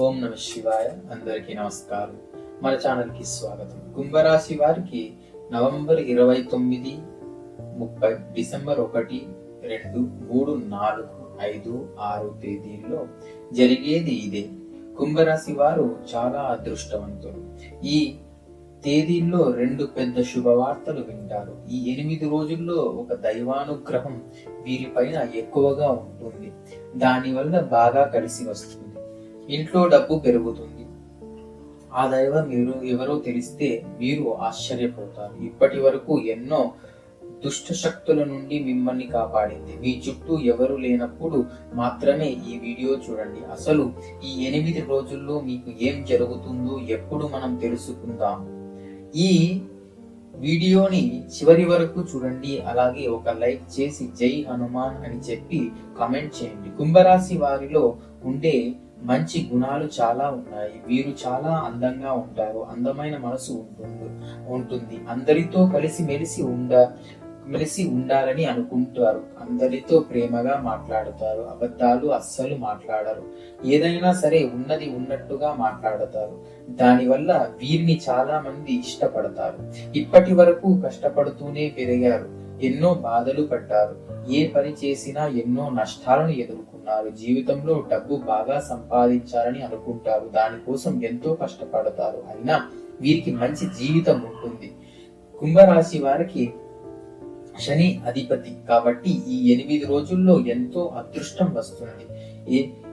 ఓం నమ శివాయ. అందరికీ నమస్కారం. మన ఛానల్కి స్వాగతం. కుంభరాశి వారికి నవంబర్ ఇరవై తొమ్మిది ముప్పై డిసెంబర్ ఒకటి రెండు మూడు నాలుగు ఐదు ఆరు తేదీల్లో జరిగేది ఇదే. కుంభరాశి వారు చాలా అదృష్టవంతులు. ఈ తేదీల్లో రెండు పెద్ద శుభవార్తలు వింటారు. ఈ ఎనిమిది రోజుల్లో ఒక దైవానుగ్రహం వీరిపైన ఎక్కువగా ఉంటుంది. దానివల్ల బాగా కలిసి వస్తుంది. ఇంట్లో డబ్బు పెరుగుతుంది. ఆ దైవ మీరు ఎవరో తెలిస్తే మీరు ఆశ్చర్యపోతారు. ఇప్పటి వరకు ఎన్నో దుష్ట శక్తుల నుండి మిమ్మల్ని కాపాడింది. మీ చుట్టూ ఎవరు లేనప్పుడు మాత్రమే ఈ వీడియో చూడండి. అసలు ఈ ఎనిమిది రోజుల్లో మీకు ఏం జరుగుతుందో ఎప్పుడు మనం తెలుసుకుందాం. ఈ వీడియోని చివరి వరకు చూడండి. అలాగే ఒక లైక్ చేసి జై హనుమాన్ అని చెప్పి కామెంట్ చేయండి. కుంభరాశి వారిలో ఉండే మంచి గుణాలు చాలా ఉన్నాయి. వీరు చాలా అందంగా ఉంటారు. అందమైన మనసు ఉంటుంది ఉంటుంది. అందరితో కలిసి మెలిసి ఉండ మెలిసి ఉండాలని అనుకుంటారు. అందరితో ప్రేమగా మాట్లాడుతారు. అబద్ధాలు అస్సలు మాట్లాడరు. ఏదైనా సరే ఉన్నది ఉన్నట్టుగా మాట్లాడతారు. దానివల్ల వీరిని చాలా మంది ఇష్టపడతారు. ఇప్పటి వరకు కష్టపడుతూనే పెరిగారు. ఎన్నో బాధలు పడ్డారు. ఏ పని చేసినా ఎన్నో నష్టాలను ఎదుర్కొన్నారు జీవితంలో డబ్బు బాగా సంపాదించాలని అనుకుంటారు. దానికోసం ఎంతో కష్టపడతారు. అయినా వీరికి మంచి జీవితం ఉంటుంది. కుంభరాశి వారికి శని అధిపతి. కాబట్టి ఈ ఎనిమిది రోజుల్లో ఎంతో అదృష్టం వస్తుంది.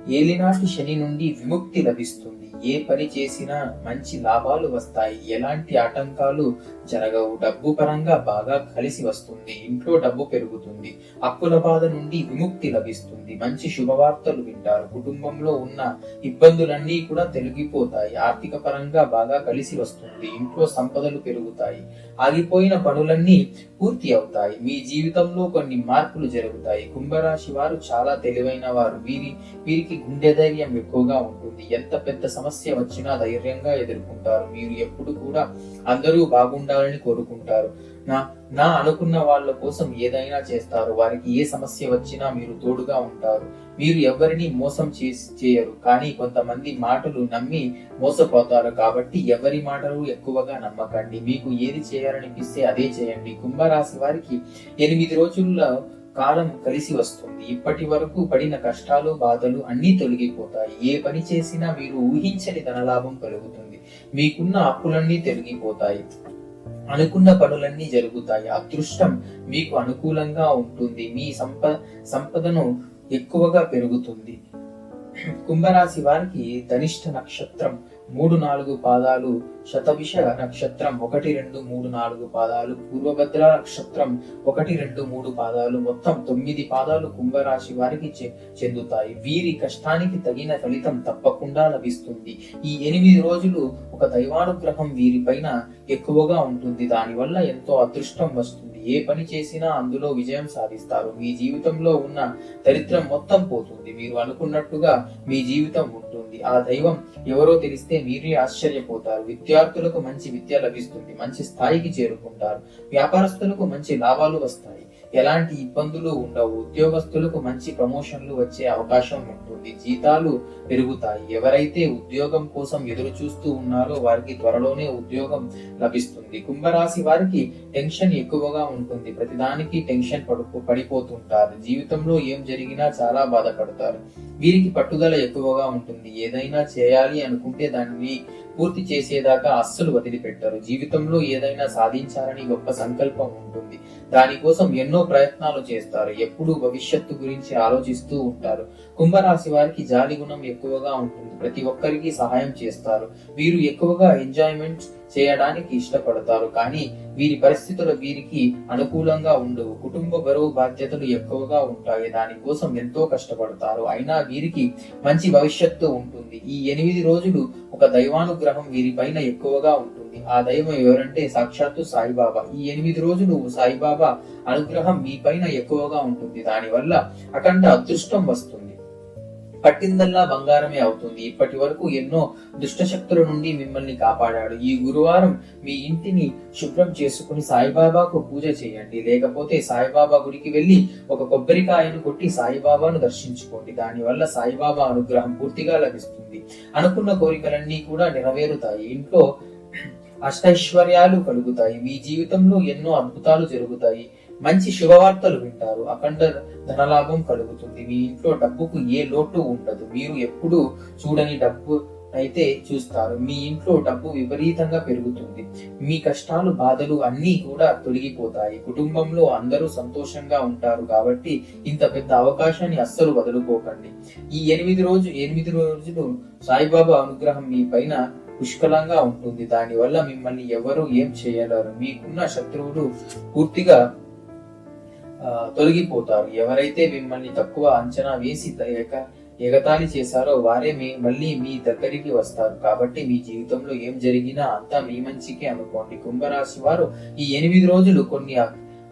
ఏలినాటి శని నుండి విముక్తి లభిస్తుంది. ఏ పని చేసినా మంచి లాభాలు వస్తాయి. ఎలాంటి ఆటంకాలు జరగవు. డబ్బు పరంగా బాగా కలిసి వస్తుంది. ఇంట్లో డబ్బు పెరుగుతుంది. అప్పుల బాధ నుండి విముక్తి లభిస్తుంది. మంచి శుభవార్తలు వింటారు. కుటుంబంలో ఉన్న ఇబ్బందులన్నీ కూడా తొలగిపోతాయి. ఆర్థిక పరంగా బాగా కలిసి వస్తుంది. ఇంట్లో సంపదలు పెరుగుతాయి. ఆగిపోయిన పనులన్నీ పూర్తి అవుతాయి. మీ జీవితంలో కొన్ని మార్పులు జరుగుతాయి. కుంభరాశి వారు చాలా తెలివైన వారు. వీరి వీరికి గుండె ధైర్యం ఎక్కువగా ఉంటుంది. ఎంత పెద్ద సమస్య వచ్చినా ధైర్యంగా ఎదుర్కొంటారు. మీరు ఎప్పుడు కూడా అందరూ బాగుండాలని కోరుకుంటారు. నా నా అనుకున్న వాళ్ళ కోసం ఏదైనా చేస్తారు. వారికి ఏ సమస్య వచ్చినా మీరు తోడుగా ఉంటారు. మీరు ఎవరిని మోసం చేసి చేయరు. కానీ కొంతమంది మాటలు నమ్మి మోసపోతారు. కాబట్టి ఎవరి మాటలు ఎక్కువగా నమ్మకండి. మీకు ఏది చేయాలనిపిస్తే అదే చేయండి. కుంభరాశి వారికి ఎనిమిది రోజుల్లో కాలం కలిసి వస్తుంది. ఇప్పటి వరకు పడిన కష్టాలు బాధలు అన్నీ తొలగిపోతాయి. ఏ పని చేసినా మీరు ఊహించని ధనలాభం కలుగుతుంది. మీకున్న అప్పులన్నీ తొలగిపోతాయి. అనుకున్న పనులన్నీ జరుగుతాయి. అదృష్టం మీకు అనుకూలంగా ఉంటుంది. మీ సంప సంపదను ఎక్కువగా పెరుగుతుంది. కుంభరాశి వారికి ధనిష్ట నక్షత్రం మూడు నాలుగు పాదాలు శతభిష నక్షత్రం ఒకటి రెండు మూడు నాలుగు పాదాలు పూర్వభద్ర నక్షత్రం ఒకటి రెండు మూడు పాదాలు. మొత్తం తొమ్మిది పాదాలు కుంభరాశి వారికి చె- చెందుతాయి. వీరి కష్టానికి తగిన ఫలితం తప్పకుండా లభిస్తుంది. ఈ ఎనిమిది రోజులు ఒక దైవానుగ్రహం వీరిపైన ఎక్కువగా ఉంటుంది. దానివల్ల ఎంతో అదృష్టం వస్తుంది. ఏ పని చేసినా అందులో విజయం సాధిస్తారు. మీ జీవితంలో ఉన్న దరిద్రం మొత్తం పోతుంది. మీరు అనుకున్నట్టుగా మీ జీవితం ఉంటుంది. ఆ దైవం ఎవరో తెలిస్తే మీరే ఆశ్చర్యపోతారు. విద్యార్థులకు మంచి విద్య లభిస్తుంది. మంచి స్థాయికి చేరుకుంటారు. వ్యాపారస్తులకు మంచి లాభాలు వస్తాయి. ఎలాంటి ఇబ్బందులు ఉండవు. ఉద్యోగస్తులకు మంచి ప్రమోషన్లు వచ్చే అవకాశం ఉంటుంది. జీతాలు పెరుగుతాయి. ఎవరైతే ఉద్యోగం కోసం ఎదురు చూస్తూ ఉన్నారో వారికి త్వరలోనే ఉద్యోగం లభిస్తుంది. కుంభరాశి వారికి టెన్షన్ ఎక్కువగా ఉంటుంది. ప్రతిదానికి టెన్షన్ పడుకో పడిపోతుంటారు. జీవితంలో ఏం జరిగినా చాలా బాధపడతారు. వీరికి పట్టుదల ఎక్కువగా ఉంటుంది. ఏదైనా చేయాలి అనుకుంటే దాన్ని పూర్తి చేసేదాకా అస్సలు వదిలిపెట్టారు. జీవితంలో ఏదైనా సాధించాలని గొప్ప సంకల్పం ఉంటుంది. దానికోసం ఎన్నో ప్రయత్నాలు చేస్తారు. ఎప్పుడూ భవిష్యత్తు గురించి ఆలోచిస్తూ ఉంటారు. కుంభరాశి వారికి జాలి గుణం ఎక్కువగా ఉంటుంది. ప్రతి ఒక్కరికి సహాయం చేస్తారు. వీరు ఎక్కువగా ఎంజాయ్మెంట్ చేయడానికి ఇష్టపడతారు. కానీ వీరి పరిస్థితులు వీరికి అనుకూలంగా ఉండవు. కుటుంబ బరువు బాధ్యతలు ఎక్కువగా ఉంటాయి. దానికోసం ఎంతో కష్టపడతారు. అయినా వీరికి మంచి భవిష్యత్తు ఉంటుంది. ఈ ఎనిమిది రోజులు ఒక దైవానుగ్రహం వీరిపైన ఎక్కువగా ఉంటుంది. ఆ దైవం ఎవరంటే సాక్షాత్తు సాయిబాబా. ఈ ఎనిమిది రోజులు సాయిబాబా అనుగ్రహం మీ పైన ఎక్కువగా ఉంటుంది. దానివల్ల అఖండ అదృష్టం వస్తుంది. పట్టిందల్లా బంగారమే అవుతుంది. ఇప్పటి వరకు ఎన్నో దుష్ట శక్తుల నుండి మిమ్మల్ని కాపాడాడు. ఈ గురువారం మీ ఇంటిని శుభ్రం చేసుకుని సాయిబాబాకు పూజ చేయండి. లేకపోతే సాయిబాబా గుడికి వెళ్ళి ఒక కొబ్బరికాయను కొట్టి సాయిబాబాను దర్శించుకోండి. దానివల్ల సాయిబాబా అనుగ్రహం పూర్తిగా లభిస్తుంది. అనుకున్న కోరికలన్నీ కూడా నెరవేరుతాయి. ఇంట్లో అష్టైశ్వర్యాలు కలుగుతాయి. మీ జీవితంలో ఎన్నో అద్భుతాలు జరుగుతాయి. మంచి శుభవార్తలు వింటారు. అఖండ ధనలాభం కలుగుతుంది. మీ ఇంట్లో డబ్బుకు ఏ లోటు ఉండదు. మీరు ఎప్పుడు చూడని డబ్బు అయితే చూస్తారు. మీ ఇంట్లో డబ్బు విపరీతంగా పెరుగుతుంది. మీ కష్టాలు బాధలు అన్నీ కూడా తొలగిపోతాయి. కుటుంబంలో అందరూ సంతోషంగా ఉంటారు కాబట్టి ఇంత పెద్ద అవకాశాన్ని అస్సలు వదులుకోకండి. ఈ ఎనిమిది రోజు ఎనిమిది రోజులు సాయిబాబా అనుగ్రహం మీ పైన పుష్కలంగా ఉంటుంది. దానివల్ల మిమ్మల్ని ఎవరు ఏం చేయలేరు. మీకున్న శత్రువులు పూర్తిగా తొలగిపోతారు. ఎవరైతే మిమ్మల్ని తక్కువ అంచనా వేసి ఎగతాళి చేశారో వారే మీ మళ్ళీ మీ దగ్గరికి వస్తారు. కాబట్టి మీ జీవితంలో ఏం జరిగినా అంతా మీ మంచికే అనుకోండి. కుంభరాశి వారు ఈ ఎనిమిది రోజులు కొన్ని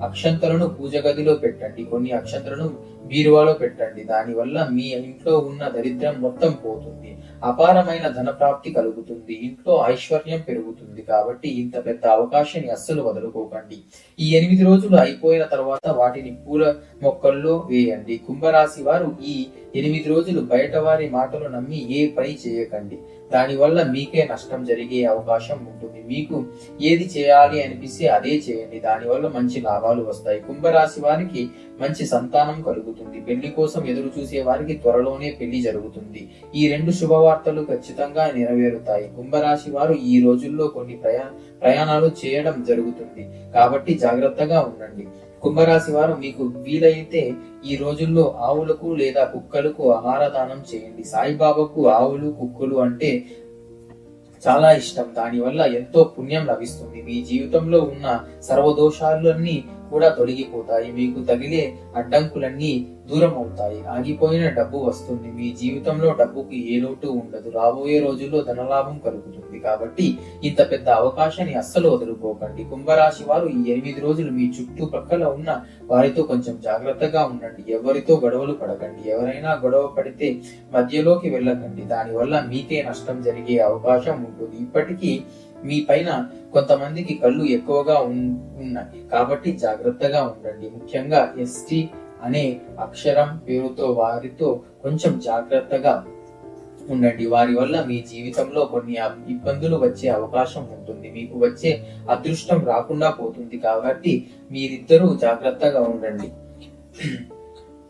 అక్షంతలను పూజ గదిలో పెట్టండి. కొన్ని అక్షంతలను బీరువాలో పెట్టండి. దానివల్ల మీ ఇంట్లో ఉన్న దరిద్రం మొత్తం పోతుంది. అపారమైన ధన ప్రాప్తి కలుగుతుంది. ఇంట్లో ఐశ్వర్యం పెరుగుతుంది కాబట్టి ఇంత పెద్ద అవకాశాన్ని అస్సలు వదులుకోకండి. ఈ ఎనిమిది రోజులు అయిపోయిన తర్వాత వాటిని పూల మొక్కల్లో వేయండి. కుంభరాశి వారు ఈ ఎనిమిది రోజులు బయట వారి మాటలు నమ్మి ఏ పని చేయకండి. దానివల్ల మీకే నష్టం జరిగే అవకాశం ఉంటుంది. మీకు ఏది చేయాలి అనిపిస్తే అదే చేయండి. దానివల్ల మంచి లాభాలు వస్తాయి. కుంభరాశి వారికి మంచి సంతానం కలుగుతుంది. పెళ్ళి కోసం ఎదురు చూసే వారికి త్వరలోనే పెళ్ళి జరుగుతుంది. ఈ రెండు శుభవార్తలు ఖచ్చితంగా నెరవేరుతాయి. కుంభరాశి వారు ఈ రోజుల్లో కొన్ని ప్రయా ప్రయాణాలు చేయడం జరుగుతుంది. కాబట్టి జాగ్రత్తగా ఉండండి. కుంభరాశి వారు మీకు వీలైతే ఈ రోజుల్లో ఆవులకు లేదా కుక్కలకు ఆహార దానం చేయండి. సాయిబాబాకు ఆవులు కుక్కలు అంటే చాలా ఇష్టం. దానివల్ల ఎంతో పుణ్యం లభిస్తుంది. మీ జీవితంలో ఉన్న సర్వదోషాలన్నీ కూడా తొలగిపోతాయి. మీకు తగిలే అడ్డంకులన్నీ దూరం అవుతాయి ఆగిపోయిన డబ్బు వస్తుంది. మీ జీవితంలో డబ్బుకు ఏ లోటు ఉండదు. రాబోయే రోజుల్లో ధనలాభం కలుగుతుంది. కాబట్టి ఇంత పెద్ద అవకాశాన్ని అస్సలు వదులుకోకండి. కుంభరాశి వారు ఈ ఎనిమిది రోజులు మీ చుట్టుపక్కల ఉన్న వారితో కొంచెం జాగ్రత్తగా ఉండండి. ఎవరితో గొడవలు పడకండి. ఎవరైనా గొడవ పడితే మధ్యలోకి వెళ్ళకండి. దానివల్ల మీకే నష్టం జరిగే అవకాశం ఉంటుంది. ఇప్పటికీ మీ పైన కొంతమందికి కళ్ళు ఎక్కువగా ఉన్- ఉన్నాయి. కాబట్టి జాగ్రత్తగా ఉండండి. ముఖ్యంగా ఎస్టీ అనే అక్షరం పేరుతో వారితో కొంచెం జాగ్రత్తగా ఉండండి. వారి వల్ల మీ జీవితంలో కొన్ని ఇబ్బందులు వచ్చే అవకాశం ఉంటుంది. మీకు వచ్చే అదృష్టం రాకుండా పోతుంది. కాబట్టి మీరిద్దరూ జాగ్రత్తగా ఉండండి.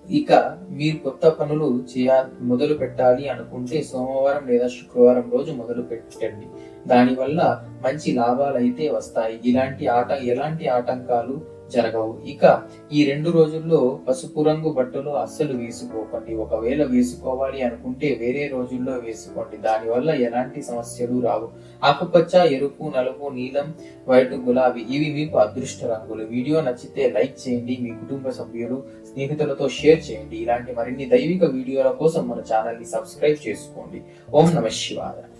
ఇక మీరు కొత్త పనులు చేయ మొదలు పెట్టాలి అనుకుంటే సోమవారం లేదా శుక్రవారం రోజు మొదలు పెట్టండి. దానివల్ల మంచి లాభాలు అయితే వస్తాయి. ఇలాంటి ఆట ఎలాంటి ఆటంకాలు జరగవు. ఇక ఈ రెండు రోజుల్లో పసుపు రంగు బట్టలు అస్సలు వేసుకోకండి. ఒకవేళ వేసుకోవాలి అనుకుంటే వేరే రోజుల్లో వేసుకోండి. దానివల్ల ఎలాంటి సమస్యలు రావు. ఆకుపచ్చ ఎరుపు నలుపు నీలం వైట్ గులాబీ ఇవి మీకు అదృష్ట రంగులు. వీడియో నచ్చితే లైక్ చేయండి. మీ కుటుంబ సభ్యులు స్నేహితులతో షేర్ చేయండి. ఇలాంటి మరిన్ని దైవిక వీడియోల కోసం మన ఛానల్ని సబ్స్క్రైబ్ చేసుకోండి. ఓం నమ శివాయ.